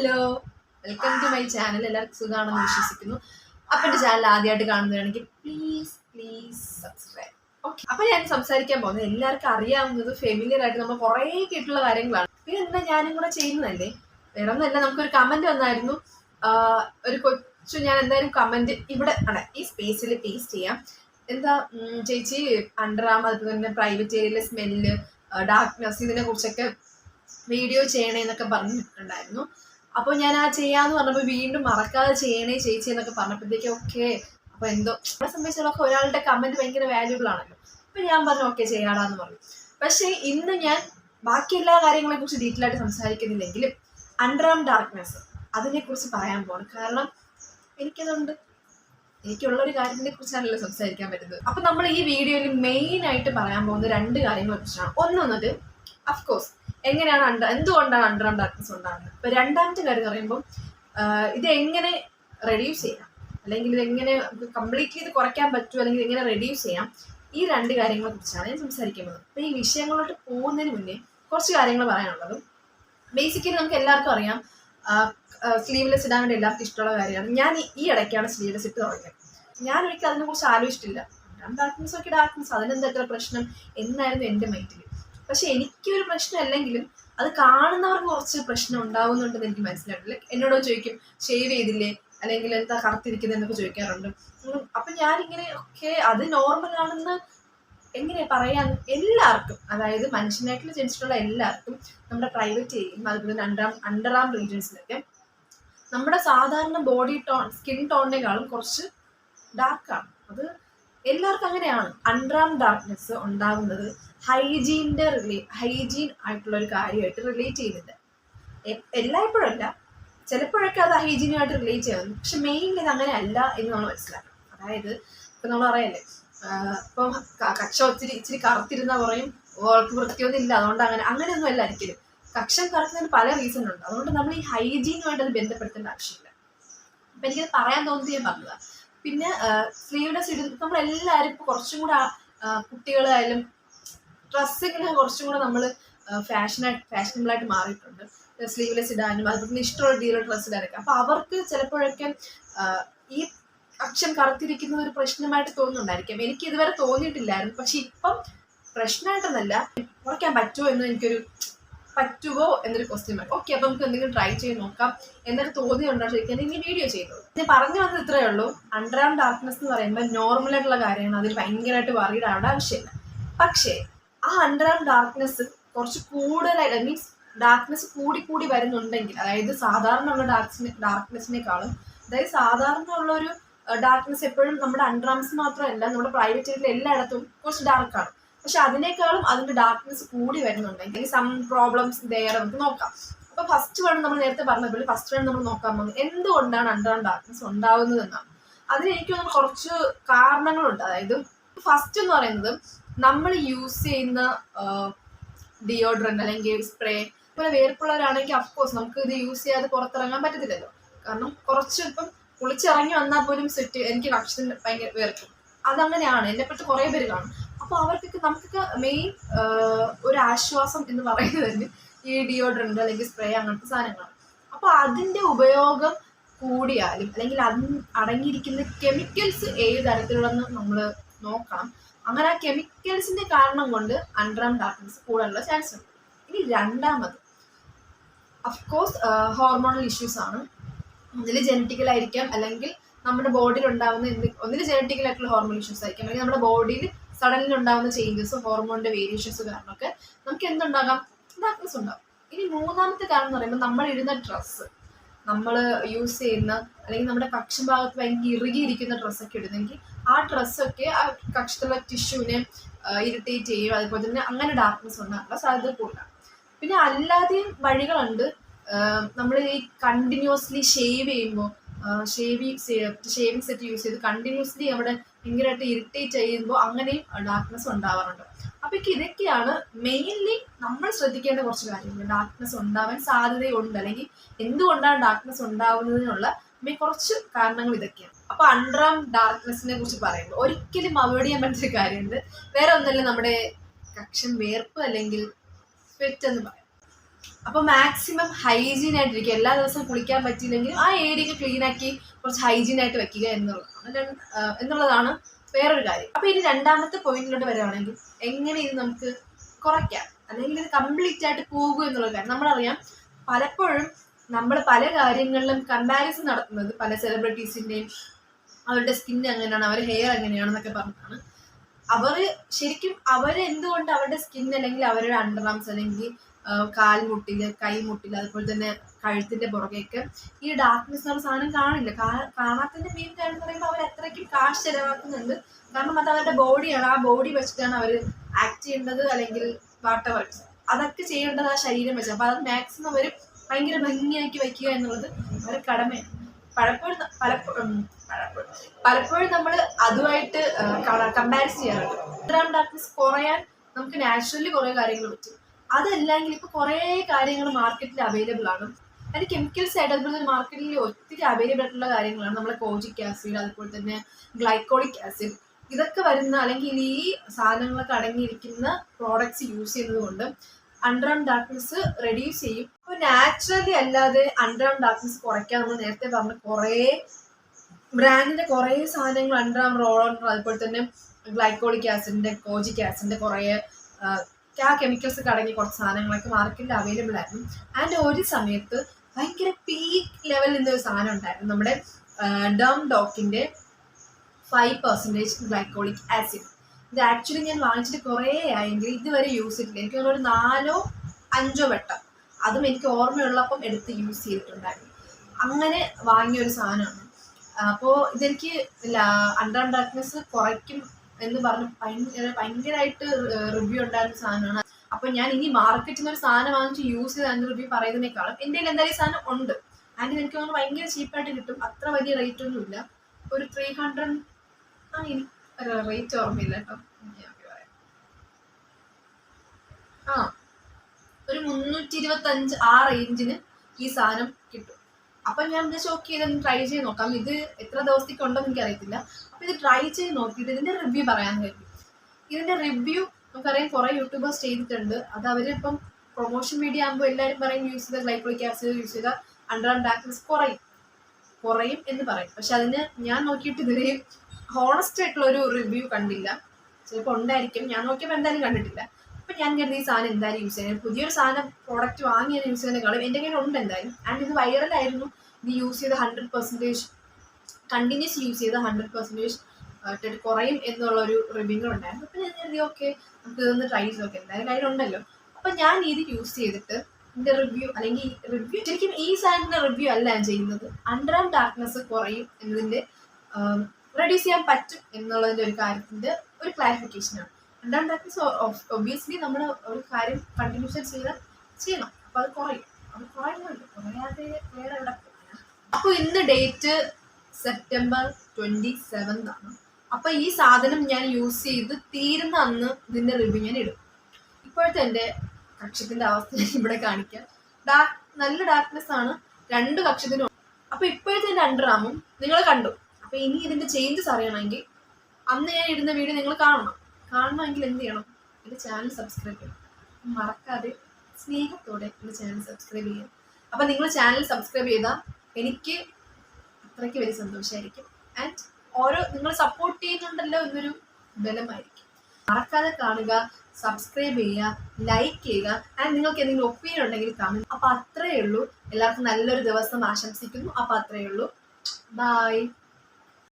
Hello. Welcome to my channel എല്ലാവർക്കും സുഖമാണെന്ന് വിശ്വസിക്കുന്നു. അപ്പം എന്റെ ചാനൽ ആദ്യമായിട്ട് കാണുന്നതാണെങ്കിൽ പ്ലീസ് പ്ലീസ് സബ്സ്ക്രൈബ് ഓക്കെ അപ്പം ഞാൻ സംസാരിക്കാൻ പോകുന്നത് എല്ലാവർക്കും അറിയാവുന്നത് ഫെമിലിയർ ആയിട്ട് നമ്മൾ കുറേ കേട്ടുള്ള കാര്യങ്ങളാണ്. എന്താ ഞാനും കൂടെ ചെയ്യുന്നതല്ലേ? വേറെ ഒന്നല്ല നമുക്കൊരു കമന്റ് വന്നായിരുന്നു. ഒരു കൊച്ചു ഞാൻ എന്തായാലും കമന്റ് ഇവിടെ ആണ് ഈ സ്പേസിൽ പേസ്റ്റ് ചെയ്യാം. എന്താ ചേച്ചി അണ്ടറാം അതുപോലെ തന്നെ പ്രൈവറ്റ് ഏരിയയിലെ സ്മെല്ല് ഡാർക്ക്നെസ് ഇതിനെ കുറിച്ചൊക്കെ വീഡിയോ ചെയ്യണേ എന്നൊക്കെ പറഞ്ഞിട്ടുണ്ടായിരുന്നു. അപ്പോൾ ഞാൻ ആ ചെയ്യാന്ന് പറഞ്ഞപ്പോൾ വീണ്ടും മറക്കാതെ ചെയ്യണേ ചേച്ചി എന്നൊക്കെ പറഞ്ഞപ്പോഴത്തേക്കും ഓക്കെ. അപ്പോൾ എന്തോ നമ്മളെ സംബന്ധിച്ചിടത്തോളം ഒരാളുടെ കമന്റ് ഭയങ്കര വാല്യൂബിൾ ആണല്ലോ. അപ്പൊ ഞാൻ പറഞ്ഞു ഓക്കെ ചെയ്യാടാന്ന് പറഞ്ഞു. പക്ഷേ ഇന്ന് ഞാൻ ബാക്കി എല്ലാ കാര്യങ്ങളെ കുറിച്ച് ഡീറ്റെയിൽ ആയിട്ട് സംസാരിക്കുന്നില്ലെങ്കിലും അണ്ടർആം ഡാർക്ക്നെസ് അതിനെക്കുറിച്ച് പറയാൻ പോകണം കാരണം എനിക്കതുണ്ട്. എനിക്കുള്ള ഒരു കാര്യത്തിനെ കുറിച്ചാണല്ലോ സംസാരിക്കാൻ പറ്റുന്നത്. അപ്പൊ നമ്മൾ ഈ വീഡിയോയിൽ മെയിൻ ആയിട്ട് പറയാൻ പോകുന്ന രണ്ട് കാര്യങ്ങളെ കുറിച്ചാണ്. ഒന്നൊന്നത് അഫ്കോഴ്സ് എങ്ങനെയാണ് അണ്ടർ എന്തുകൊണ്ടാണ് അണ്ടർആം ഡാർക്ക്നെസ് ഉണ്ടാകുന്നത് ഇപ്പൊ രണ്ടാമത്തെ കാര്യം എന്ന് പറയുമ്പോൾ ഇത് എങ്ങനെ റെഡ്യൂസ് ചെയ്യാം? അല്ലെങ്കിൽ ഇത് എങ്ങനെ കംപ്ലീറ്റ്ലി ഇത് കുറയ്ക്കാൻ പറ്റുമോ അല്ലെങ്കിൽ എങ്ങനെ റെഡ്യൂസ് ചെയ്യാം? ഈ രണ്ട് കാര്യങ്ങളെ കുറിച്ചാണ് ഞാൻ സംസാരിക്കുന്നത് അപ്പൊ ഈ വിഷയങ്ങളോട്ട് പോകുന്നതിന് മുന്നേ കുറച്ച് കാര്യങ്ങൾ പറയാനുള്ളത്. ബേസിക്കലി നമുക്ക് എല്ലാവർക്കും അറിയാം സ്ലീവ്ലെസ് ഇടാൻ വേണ്ടി എല്ലാവർക്കും ഇഷ്ടമുള്ള കാര്യമാണ്. ഞാൻ ഈ- ഇടയ്ക്കാണ് സ്ലീവ്ലെസ് ഇട്ട് തുടങ്ങിയത്. ഞാൻ ഒരിക്കലും അതിനെക്കുറിച്ച് ആലോചിച്ചിട്ടില്ല. ഡാർക്ക്നെസ് ഒക്കെ ഡാർക്ക്നെസ് അതിനെന്താ പ്രശ്നം? എന്നായിരുന്നു എന്റെ മൈൻഡിൽ പക്ഷെ എനിക്കൊരു പ്രശ്നം അല്ലെങ്കിലും അത് കാണുന്നവർക്ക് കുറച്ച് പ്രശ്നം ഉണ്ടാവുന്നുണ്ടെന്ന് എനിക്ക് മനസ്സിലായിട്ടില്ല എന്നോട് ചോദിക്കും ഷേവ് ചെയ്തില്ലേ? അല്ലെങ്കിൽ എന്താ കറുത്തിരിക്കുന്നത് എന്നൊക്കെ ചോദിക്കാറുണ്ട്. അപ്പൊ ഞാനിങ്ങനെ ഒക്കെ അത് നോർമൽ ആണെന്ന് എങ്ങനെ പറയാൻ? എല്ലാവർക്കും അതായത് മനുഷ്യനായിട്ട് ജനിച്ചിട്ടുള്ള എല്ലാവർക്കും നമ്മുടെ പ്രൈവറ്റ് ഏരിയയും അതുപോലെ അണ്ടർ അണ്ടർ ആം റീജിയൻസിലൊക്കെ നമ്മുടെ സാധാരണ ബോഡി ടോൺ സ്കിൻ ടോണിനേക്കാളും കുറച്ച് ഡാർക്കാണ് അത് എല്ലാവർക്കും അങ്ങനെയാണ്. അൺറാം ഡാർക്ക്നെസ് ഉണ്ടാകുന്നത് ഹൈജീന്റെ റിലേ ഹൈജീൻ ആയിട്ടുള്ള ഒരു കാര്യമായിട്ട് റിലേറ്റ് ചെയ്യുന്നുണ്ട്. എല്ലായ്പ്പോഴല്ല ചിലപ്പോഴൊക്കെ അത് ഹൈജീനുമായിട്ട് റിലേറ്റ് ചെയ്യുന്നു പക്ഷെ മെയിൻലി ഇത് അങ്ങനെ അല്ല എന്ന് നമ്മൾ മനസ്സിലാക്കണം. അതായത് ഇപ്പം നമ്മൾ പറയല്ലേ ഇപ്പം കക്ഷ ഒത്തിരി ഇച്ചിരി കറുത്തിരുന്ന പറയും ഓൾക്ക് വൃത്തിയൊന്നും ഇല്ല അതുകൊണ്ട് അങ്ങനെ അങ്ങനെയൊന്നും അല്ല ഒരിക്കലും. കക്ഷം കറക്കുന്നതിന് പല റീസൺ ഉണ്ട്. അതുകൊണ്ട് നമ്മൾ ഈ ഹൈജീനുമായിട്ട് അത് ബന്ധപ്പെടുത്തേണ്ട ആവശ്യമില്ല. അപ്പം എനിക്കത് പറയാൻ തോന്നിയത് ഞാൻ പറഞ്ഞതാണ് പിന്നെ സ്ത്രീയുടെ സ്ഥിതി നമ്മളെല്ലാവരും ഇപ്പോൾ കുറച്ചും കൂടെ കുട്ടികളായാലും ഡ്രസ്സിങ്ങനെ കുറച്ചും കൂടെ നമ്മൾ ഫാഷനായിട്ട് ഫാഷനബിളായിട്ട് മാറിയിട്ടുണ്ട്. സ്ലീവ്ലെസ് ഇടാനും അതുപോലെ ഇഷ്ടമുള്ള രീതിയിലുള്ള ഡ്രസ്സ് ഇടാനൊക്കെ. അപ്പോൾ അവർക്ക് ചിലപ്പോഴൊക്കെ ഈ അക്ഷം കറുത്തിരിക്കുന്ന ഒരു പ്രശ്നമായിട്ട് തോന്നുന്നുണ്ടായിരിക്കാം. എനിക്ക് ഇതുവരെ തോന്നിയിട്ടില്ലായിരുന്നു. പക്ഷെ ഇപ്പം പ്രശ്നമായിട്ടൊന്നല്ല. കുറയ്ക്കാൻ പറ്റുമോ എന്ന് എനിക്കൊരു പറ്റുമോ എന്നൊരു ക്വസ്റ്റ്യൻ മാർക്ക് ഓക്കെ അപ്പം നമുക്ക് എന്തെങ്കിലും ട്രൈ ചെയ്ത് നോക്കാം എന്നൊക്കെ തോന്നിയുണ്ടോ ചോദിക്കാൻ ഇനി വീഡിയോ ചെയ്തത് ഞാൻ പറഞ്ഞു വന്നത് ഇത്രയേ ഉള്ളൂ. അണ്ടർആം ഡാർക്ക്നെസ് എന്ന് പറയുമ്പോൾ നോർമൽ ആയിട്ടുള്ള കാര്യമാണ്. അതിൽ ഭയങ്കരമായിട്ട് വറീഡ് ആവേണ്ട ആവശ്യമില്ല. പക്ഷേ ആ അണ്ടർ ആം ഡാർക്ക്നെസ് കുറച്ച് കൂടുതലായിട്ട് മീൻസ് ഡാർക്ക്നെസ് കൂടി കൂടി വരുന്നുണ്ടെങ്കിൽ അതായത് സാധാരണ ഉള്ള ഡാർക്ക്സിനെ ഡാർക്ക്നെസ്സിനേക്കാളും അതായത് സാധാരണ ഉള്ള ഒരു ഡാർക്ക്നെസ് എപ്പോഴും നമ്മുടെ അണ്ടർ ആംസ് മാത്രമല്ല നമ്മുടെ പ്രൈവറ്റ് ഏരിയയിൽ എല്ലായിടത്തും കുറച്ച് ഡാർക്കാണ് പക്ഷെ അതിനേക്കാളും അതിന്റെ ഡാർക്ക്നെസ് കൂടി വരുന്നുണ്ടെങ്കിൽ സം പ്രോബ്ലംസ് വേറെ നമുക്ക് നോക്കാം. അപ്പൊ ഫസ്റ്റ് വൺ നമ്മൾ നേരത്തെ പറഞ്ഞ ഫസ്റ്റ് വൺ നമ്മൾ നോക്കാൻ പോകുന്നത് എന്തുകൊണ്ടാണ് അണ്ടർ ഡാർക്ക്നെസ് ഉണ്ടാവുന്നത് എന്നാണ് അതിന് എനിക്ക് തോന്നുന്നു കുറച്ച് കാരണങ്ങളുണ്ട്. അതായത് ഫസ്റ്റ് എന്ന് പറയുന്നത് നമ്മൾ യൂസ് ചെയ്യുന്ന ഡിയോഡ്രന്റ് അല്ലെങ്കിൽ സ്പ്രേ അതുപോലെ വേർപ്പുള്ളവരാണെങ്കിൽ അഫ്കോഴ്സ് നമുക്ക് ഇത് യൂസ് ചെയ്യാതെ പുറത്തിറങ്ങാൻ പറ്റത്തില്ലല്ലോ. കാരണം കുറച്ച് ഇപ്പം കുളിച്ചിറങ്ങി വന്നാൽ പോലും സെറ്റ് എനിക്ക് കക്ഷത്തിന് ഭയങ്കര വേർക്കും. അതങ്ങനെയാണ്. എന്നെപ്പറ്റി കുറേ പേര് കാണും. അപ്പോൾ അവർക്കൊക്കെ നമുക്ക് മെയിൻ ഒരു ആശ്വാസം എന്ന് പറയുന്നത് തന്നെ ഈ ഡിയോഡ്രന്റ് അല്ലെങ്കിൽ സ്പ്രേ അങ്ങനത്തെ സാധനങ്ങളാണ്. അപ്പോൾ അതിന്റെ ഉപയോഗം കൂടിയാലും അല്ലെങ്കിൽ അത് അടങ്ങിയിരിക്കുന്ന കെമിക്കൽസ് ഏത് തരത്തിലുള്ളതെന്ന് നമ്മൾ നോക്കണം. അങ്ങനെ ആ കെമിക്കൽസിന്റെ കാരണം കൊണ്ട് അണ്ടർആം ഡാർക്ക്നെസ് കൂടാനുള്ള ചാൻസ് ഉണ്ട്. ഇനി രണ്ടാമത് അഫ്കോഴ്സ് ഹോർമോണൽ ഇഷ്യൂസ് ആണ്. ഒന്നിൽ ജനറ്റിക്കൽ ആയിരിക്കാം അല്ലെങ്കിൽ നമ്മുടെ ബോഡിയിൽ ഉണ്ടാകുന്ന എന്ത് ഒന്നിൽ ജനറ്റിക്കൽ ആയിട്ടുള്ള ഹോർമോൺ ഇഷ്യൂസ് ആയിരിക്കാം. അല്ലെങ്കിൽ നമ്മുടെ ബോഡിയിൽ സഡൻലി ഉണ്ടാകുന്ന ചേഞ്ചസ് ഹോർമോണിന്റെ വേരിയേഷൻസ് കാരണമൊക്കെ നമുക്ക് എന്തുണ്ടാകാം? ഡാർക്ക്നെസ് ഉണ്ടാകും. ഇനി മൂന്നാമത്തെ കാരണം എന്ന് പറയുമ്പോൾ നമ്മൾ ഇടുന്ന ഡ്രസ്സ് നമ്മൾ യൂസ് ചെയ്യുന്ന അല്ലെങ്കിൽ നമ്മുടെ കക്ഷം ഭാഗത്ത് ഭയങ്കര ഇറുകിയിരിക്കുന്ന ഡ്രസ്സൊക്കെ ഇടുന്നെങ്കിൽ ആ ഡ്രസ്സൊക്കെ ആ കക്ഷത്തിലുള്ള ടിഷ്യൂവിനെ ഇറിറ്റേറ്റ് ചെയ്യും. അതുപോലെ തന്നെ അങ്ങനെ ഡാർക്ക്നെസ് ഉണ്ടാകാനുള്ള സാധ്യത കൂടുതലാണ്. പിന്നെ അല്ലാതെയും വഴികളുണ്ട്. നമ്മൾ ഈ കണ്ടിന്യൂസ്ലി ഷേവ് ചെയ്യുമ്പോൾ ഷേവ് ഷേവിങ് സെറ്റ് യൂസ് ചെയ്ത് കണ്ടിന്യൂസ്ലി അവിടെ ഭയങ്കരമായിട്ട് ഇറിറ്റേറ്റ് ചെയ്യുമ്പോൾ അങ്ങനെയും ഡാർക്ക്നെസ് ഉണ്ടാവാറുണ്ട്. അപ്പോൾ ഇതൊക്കെയാണ് മെയിൻലി നമ്മൾ ശ്രദ്ധിക്കേണ്ട കുറച്ച് കാര്യങ്ങൾ. ഡാർക്ക്നെസ് ഉണ്ടാവാൻ സാധ്യതയുണ്ട്. അല്ലെങ്കിൽ എന്തുകൊണ്ടാണ് ഡാർക്ക്നെസ് ഉണ്ടാവുന്നതിനുള്ള കുറച്ച് കാരണങ്ങൾ ഇതൊക്കെയാണ്. അപ്പൊ അണ്ടറാം ഡാർക്ക്നെസ്സിനെ കുറിച്ച് പറയുമ്പോൾ ഒരിക്കലും അവോയ്ഡ് ചെയ്യാൻ പറ്റുന്ന കാര്യമുണ്ട്. വേറെ ഒന്നല്ല നമ്മുടെ കക്ഷൻ വേർപ്പ് അല്ലെങ്കിൽ സ്വെറ്റ് എന്ന് പറയാം. അപ്പോൾ മാക്സിമം ഹൈജീൻ ആയിട്ടിരിക്കുക. എല്ലാ ദിവസവും കുളിക്കാൻ പറ്റിയില്ലെങ്കിൽ ആ ഏരിയ ക്ലീൻ ആക്കി കുറച്ച് ഹൈജീൻ ആയിട്ട് വെക്കുക എന്നുള്ളതാണ്. എന്നുള്ളതാണ് വേറൊരു കാര്യം. അപ്പോൾ ഇനി രണ്ടാമത്തെ പോയിന്റിലോട്ട് വരുവാണെങ്കിൽ എങ്ങനെ ഇത് നമുക്ക് കുറയ്ക്കാം? അല്ലെങ്കിൽ ഇത് കംപ്ലീറ്റ് ആയിട്ട് പോകൂ എന്നുള്ള കാര്യം. നമ്മളറിയാം പലപ്പോഴും നമ്മൾ പല കാര്യങ്ങളിലും കമ്പാരിസൺ നടത്തുന്നത് പല സെലിബ്രിറ്റീസിന്റെയും അവരുടെ സ്കിൻ എങ്ങനെയാണ് അവരുടെ ഹെയർ എങ്ങനെയാണെന്നൊക്കെ പറഞ്ഞാണ് അവർ ശരിക്കും അവർ എന്തുകൊണ്ട് അവരുടെ സ്കിൻ അല്ലെങ്കിൽ അവരുടെ അണ്ടർ ആംസ് അല്ലെങ്കിൽ കാൽമുട്ടിൽ കൈമുട്ടിൽ അതുപോലെ തന്നെ കഴുത്തിന്റെ പുറകെയൊക്കെ ഈ ഡാർക്ക്നെസ് ഉള്ള സാധനം കാണില്ല. കാണാത്തതിന്റെ മെയിൻ കാര്യം എന്ന് പറയുമ്പോൾ അവർ അത്രയ്ക്കും കാശ് ചെലവാക്കുന്നുണ്ട്. കാരണം അത് അവരുടെ ബോഡിയാണ്. ആ ബോഡി വെച്ചിട്ടാണ് അവർ ആക്ട് ചെയ്യേണ്ടത് അല്ലെങ്കിൽ വാട്ടവർ അതൊക്കെ ചെയ്യേണ്ടത് ആ ശരീരം വെച്ച്. അപ്പൊ അത് മാക്സിമം അവർ ഭയങ്കര ഭംഗിയാക്കി വയ്ക്കുക എന്നുള്ളത് അവരുടെ കടമയാണ്. പലപ്പോഴും പലപ്പോഴും പലപ്പോഴും നമ്മൾ അതുമായിട്ട് കമ്പാരിസ് ചെയ്യാറുണ്ട്. ഡാർക്ക്നെസ് കുറയാൻ നമുക്ക് നാച്ചുറലി കുറേ കാര്യങ്ങൾ പറ്റും. അതല്ലെങ്കിൽ ഇപ്പൊ കുറേ കാര്യങ്ങൾ മാർക്കറ്റിൽ അവൈലബിൾ ആണ്. അതിന് കെമിക്കൽസ് ആയിട്ട് മാർക്കറ്റിൽ ഒത്തിരി അവൈലബിൾ ആയിട്ടുള്ള കാര്യങ്ങളാണ്. നമ്മളെ കോജിക് ആസിഡ് അതുപോലെ തന്നെ ഗ്ലൈക്കോളിക് ആസിഡ് ഇതൊക്കെ വരുന്ന അല്ലെങ്കിൽ ഈ സാധനങ്ങളൊക്കെ അടങ്ങിയിരിക്കുന്ന പ്രോഡക്ട്സ് യൂസ് ചെയ്യുന്നത് കൊണ്ട് അണ്ടർആം ഡാർക്ക്നെസ് റെഡ്യൂസ് ചെയ്യും. അപ്പോൾ നാച്ചുറലി അല്ലാതെ അണ്ടർആം ഡാർക്ക്നെസ് കുറയ്ക്കാൻ നമ്മൾ നേരത്തെ പറഞ്ഞ കുറേ ബ്രാൻഡിന്റെ കുറേ സാധനങ്ങൾ അണ്ടർആം റോൾ ഓൺ അതുപോലെ തന്നെ ഗ്ലൈക്കോളിക് ആസിഡിന്റെ കോജിക് ആസിഡിന്റെ കുറേ ആ, ആ കെമിക്കൽസ് ഒക്കെ അടങ്ങിയ കുറച്ച് സാധനങ്ങളൊക്കെ മാർക്കറ്റിൽ അവൈലബിൾ ആയിരുന്നു. ആൻഡ് ഒരു സമയത്ത് ഭയങ്കര പീക്ക് ലെവലിൽ നിന്നൊരു സാധനം ഉണ്ടായിരുന്നു. നമ്മുടെ ഡം ഡോക്കിന്റെ ഫൈവ് പെർസെന്റേജ് ഗ്ലൈക്കോളിക് ആസിഡ് ഇത് ആക്ച്വലി ഞാൻ വാങ്ങിച്ചിട്ട് കുറേ ആയെങ്കിൽ ഇതുവരെ യൂസ് ചെയ്തിട്ടില്ല. എനിക്ക് ഒരു നാലോ അഞ്ചോ വട്ടം. അതും എനിക്ക് ഓർമ്മയുള്ളപ്പം എടുത്ത് യൂസ് ചെയ്തിട്ടുണ്ടായിരുന്നു. അങ്ങനെ വാങ്ങിയ ഒരു സാധനമാണ്. അപ്പോൾ ഇതെനിക്ക് അണ്ടർ ഡാർക്ക്നെസ് കുറയ്ക്കും എന്ന് പറഞ്ഞ് ഭയങ്കര ഭയങ്കരമായിട്ട് റിവ്യൂ ഉണ്ടായിരുന്ന സാധനമാണ്. അപ്പൊ ഞാൻ ഇനി മാർക്കറ്റിൽ നിന്ന് ഒരു സാധനം വാങ്ങിച്ച് യൂസ് ചെയ്ത് അതിന്റെ റിവ്യൂ പറയുന്നതിനേക്കാളും എന്റെ കയ്യിൽ എന്തായാലും സാധനം ഉണ്ട്. ആൻഡ് എനിക്ക് തോന്നുന്നു ഭയങ്കര ചീപ്പായിട്ട് കിട്ടും. അത്ര വലിയ റേറ്റ് ഒന്നും ഇല്ല. ഒരു ത്രീ ഹൺഡ്രഡ് ആ എനിക്ക് റേറ്റ് ഓർമ്മയില്ല കേട്ടോ. ആ ഒരു മുന്നൂറ്റി ഇരുപത്തി അഞ്ച് ആ റേഞ്ചിന് ഈ സാധനം കിട്ടും. അപ്പൊ ഞാൻ ഇത് ഷോക്ക് ചെയ്ത് ട്രൈ ചെയ്ത് നോക്കാം. ഇത് എത്ര ദിവസത്തേക്ക് ഉണ്ടെന്ന് എനിക്ക് അറിയത്തില്ല അപ്പൊ ഇത് ട്രൈ ചെയ്ത് നോക്കിയിട്ട് ഇതിന്റെ റിവ്യൂ പറയാൻ കഴിയും. ഇതിന്റെ റിവ്യൂ നമുക്കറിയാം കുറേ യൂട്യൂബേഴ്സ് ചെയ്തിട്ടുണ്ട്. അത് അവരിപ്പം പ്രൊമോഷൻ മീഡിയ ആകുമ്പോൾ എല്ലാവരും പറയും യൂസ് ചെയ്ത ഗ്ലൈക്കോളിക് ആസിഡ് യൂസ് ചെയ്ത അണ്ടർ ഡാർക്ക്നെസ് കുറയും. കുറയും എന്ന് പറയും. പക്ഷെ അതിന് ഞാൻ നോക്കിയിട്ട് ഇതുവരെയും ഹോണസ്റ്റ് ആയിട്ടുള്ള ഒരു റിവ്യൂ കണ്ടില്ല. ചിലപ്പോൾ ഉണ്ടായിരിക്കും. ഞാൻ നോക്കിയപ്പോൾ എന്തായാലും കണ്ടിട്ടില്ല. അപ്പൊ ഞാൻ കരുതി ഈ സാധനം എന്തായാലും യൂസ് ചെയ്യാൻ പുതിയൊരു സാധനം പ്രോഡക്റ്റ് വാങ്ങി ഞാൻ യൂസ് ചെയ്യുന്നതിനേക്കാളും എന്റെ കയ്യിൽ ഉണ്ട് എന്തായാലും. ആൻഡ് ഇത് വൈറലായിരുന്നു ഇത് യൂസ് ചെയ്ത് ഹൺഡ്രഡ് പെർസെന്റേജ് കണ്ടിന്യൂസ് യൂസ് ചെയ്ത് ഹൺഡ്രഡ് പെർസെന്റേജ് കുറയും എന്നുള്ള ഒരു റിവ്യൂ ഉണ്ടായിരുന്നു. അപ്പൊ ഞാൻ കരുതി ഓക്കെ നമുക്ക് ഇതൊന്ന് ട്രൈ ചെയ്ത് നോക്കാം. എന്തായാലും കയ്യിലുണ്ടല്ലോ അപ്പൊ ഞാൻ ഇത് യൂസ് ചെയ്തിട്ട് എന്റെ റിവ്യൂ അല്ലെങ്കിൽ റിവ്യൂ ശരിക്കും ഈ സാധനത്തിന്റെ റിവ്യൂ അല്ല ഞാൻ ചെയ്യുന്നത്. അണ്ടർ ഡാർക്ക്നെസ് കുറയും എന്നതിന്റെ റെഡ്യൂസ് ചെയ്യാൻ പറ്റും എന്നുള്ളതിന്റെ ഒരു കാര്യത്തിന്റെ ഒരു ക്ലാരിഫിക്കേഷനാണ് അണ്ടർ പ്രാക്ടീസ് ഒബ്വിയസ്ലി നമ്മൾ ഒരു കാര്യം കണ്ടിന്യൂഷൻ ചെയ്ത് ചെയ്യണം. അപ്പൊ അത് കുറയും. അത് കുറയുന്നുണ്ട്. കുറയാതെ വേറെ എവിടെ? അപ്പൊ ഇന്ന് ഡേറ്റ് സെപ്റ്റംബർ ട്വന്റി സെവൻത് ആണ്. അപ്പൊ ഈ സാധനം ഞാൻ യൂസ് ചെയ്ത് തീരുന്ന അന്ന് ഇതിന്റെ റിവ്യൂ ഞാൻ ഇടും. ഇപ്പോഴത്തെ എന്റെ കക്ഷത്തിന്റെ അവസ്ഥ ഞാൻ ഇവിടെ കാണിക്കാം. ഡാർക്ക് നല്ല ഡാർക്ക്നെസ് ആണ്. രണ്ട് കക്ഷത്തിനും അപ്പൊ ഇപ്പോഴത്തെ എന്റെ അണ്ടർആമും നിങ്ങൾ കണ്ടു. അപ്പൊ ഇനി ഇതിന്റെ ചേഞ്ചസ് അറിയണമെങ്കിൽ അന്ന് ഞാൻ ഇടുന്ന വീഡിയോ നിങ്ങൾ കാണണം. കാണണമെങ്കിൽ എന്ത് ചെയ്യണം? എന്റെ ചാനൽ സബ്സ്ക്രൈബ് ചെയ്യണം. മറക്കാതെ സ്നേഹത്തോടെ എന്റെ ചാനൽ സബ്സ്ക്രൈബ് ചെയ്യണം അപ്പം നിങ്ങൾ ചാനൽ സബ്സ്ക്രൈബ് ചെയ്താൽ എനിക്ക് അത്രയ്ക്ക് വലിയ സന്തോഷമായിരിക്കും ആൻഡ് ഓരോ നിങ്ങൾ സപ്പോർട്ട് ചെയ്യുന്നുണ്ടല്ലോ എന്നൊരു ബലമായിരിക്കും. മറക്കാതെ കാണുക സബ്സ്ക്രൈബ് ചെയ്യുക ലൈക്ക് ചെയ്യുക. ആൻഡ് നിങ്ങൾക്ക് എന്തെങ്കിലും ഒപ്പീനിയൻ ഉണ്ടെങ്കിൽ കമന്റ് അപ്പം അത്രയേ ഉള്ളൂ. എല്ലാവർക്കും നല്ലൊരു ദിവസം ആശംസിക്കുന്നു. അപ്പം അത്രയേ ഉള്ളൂ. ബൈ